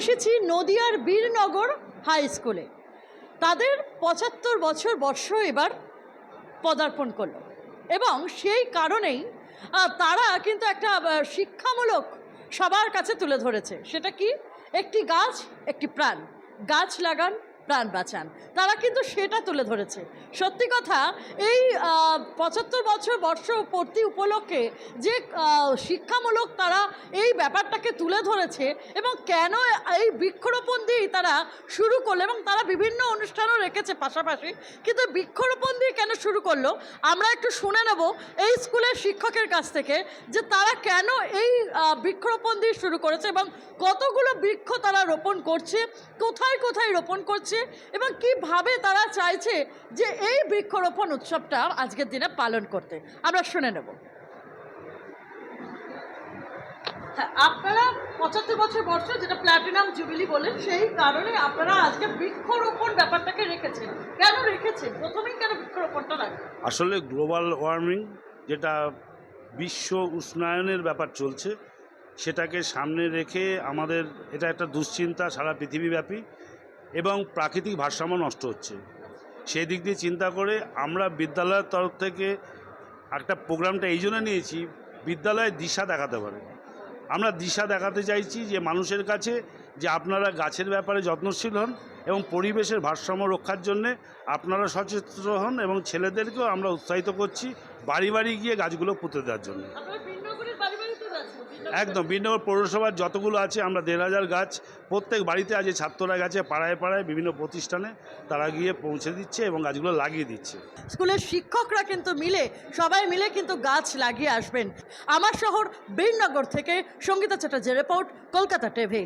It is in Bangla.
এসেছি নদিয়ার বীরনগর হাই স্কুলে। তাদের পঁচাত্তর বছর বর্ষ এবার পদার্পণ করল। এবং সেই কারণেই তারা কিন্তু একটা শিক্ষামূলক সবার কাছে তুলে ধরেছে। সেটা কি? একটি গাছ, একটি প্রাণ। গাছ লাগান প্রাণ বাঁচান। তারা কিন্তু সেটা তুলে ধরেছে। সত্যি কথা, এই পঁচাত্তর বছর বর্ষ পূর্তি উপলক্ষে যে শিক্ষামূলক তারা এই ব্যাপারটাকে তুলে ধরেছে এবং কেন এই বৃক্ষরোপণ দিয়েই তারা শুরু করল এবং তারা বিভিন্ন অনুষ্ঠানও রেখেছে পাশাপাশি, কিন্তু বৃক্ষরোপণ দিয়ে কেন শুরু করল, আমরা একটু শুনে নেব এই স্কুলের শিক্ষকের কাছ থেকে যে তারা কেন এই বৃক্ষরোপণ দিয়ে শুরু করেছে এবং কতগুলো বৃক্ষ তারা রোপণ করছে, কোথায় কোথায় রোপণ করছে এবং কীভাবে তারা চাইছে যে এই বৃক্ষরোপণ উৎসবটা আজকের দিনে পালন করতে। আমরা শুনে নেব। হ্যাঁ আপনারা পঁচাত্তর বছর বর্ষ যেটা প্ল্যাটিনাম জুবিলি বলেন সেই কারণে আপনারা আজকে বৃক্ষরোপণ ব্যাপারটাকে রেখেছেন। কেন রেখেছেন? প্রথমেই কেন বৃক্ষরোপণটা রাখেন আসলে গ্লোবাল ওয়ার্মিং যেটা বিশ্ব উষ্ণায়নের ব্যাপার চলছে সেটাকে সামনে রেখে আমাদের এটা একটা দুশ্চিন্তা সারা পৃথিবীব্যাপী। এবং প্রাকৃতিক ভারসাম্য নষ্ট হচ্ছে। সেই দিক দিয়ে চিন্তা করে আমরা বিদ্যালয়ের তরফ থেকে একটা প্রোগ্রামটা এই জন্য নিয়েছি, বিদ্যালয়ে দিশা দেখাতে পারে আমরা দিশা দেখাতে চাইছি যে মানুষের কাছে যে আপনারা গাছের ব্যাপারে যত্নশীল হন এবং পরিবেশের ভারসাম্য রক্ষার জন্যে আপনারা সচেতন হন এবং ছেলেদেরকেও আমরা উৎসাহিত করছি বাড়ি বাড়ি গিয়ে গাছগুলো পুঁতে দেওয়ার জন্য আপনারা বীরনগরের বাড়ি বাড়িতে যাচ্ছেন বীরনগরের- একদম বিনগর পৌরসভার যতগুলো আছে, আমরা দেড় হাজার গাছ, প্রত্যেক বাড়িতে আজ ছাত্ররা গাছে পাড়ায় পাড়ায়, বিভিন্ন প্রতিষ্ঠানে, তারা গিয়ে পৌঁছে দিচ্ছে এবং গাছগুলো লাগিয়ে দিচ্ছে। স্কুলের শিক্ষকরা কিন্তু মিলে, সবাই মিলে কিন্তু গাছ লাগিয়ে আসবেন। আমার শহর বীরনগর থেকে সঙ্গীতা চ্যাটার্জি রিপোর্ট, কলকাতা টিভি।